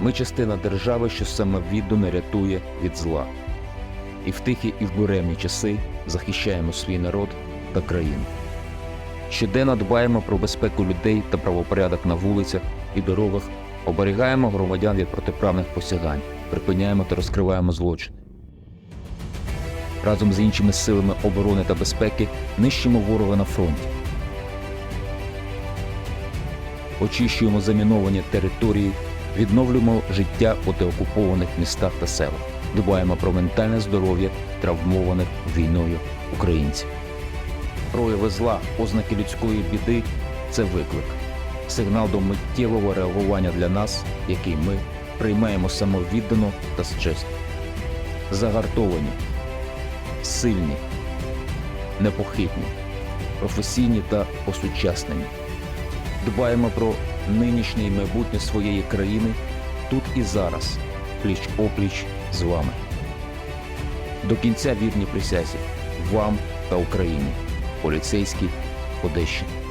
Ми частина держави, що самовіддано рятує від зла. І в тихі, і в буремні часи захищаємо свій народ та країну. Щоденно дбаємо про безпеку людей та правопорядок на вулицях і дорогах, оберігаємо громадян від протиправних посягань, припиняємо та розкриваємо злочини. Разом з іншими силами оборони та безпеки нищимо ворога на фронті. Очищуємо заміновані території, відновлюємо життя у деокупованих містах та селах, дбаємо про ментальне здоров'я травмованих війною українців. Прояви зла, ознаки людської біди це виклик, сигнал до миттєвого реагування для нас, який ми приймаємо самовіддано та з честю. Загартовані, сильні, непохитні, професійні та осучаснені. Дбаємо про нинішнє і майбутнє своєї країни тут і зараз, пліч опліч з вами. До кінця вірні присязі вам та Україні. поліцейські Одещини.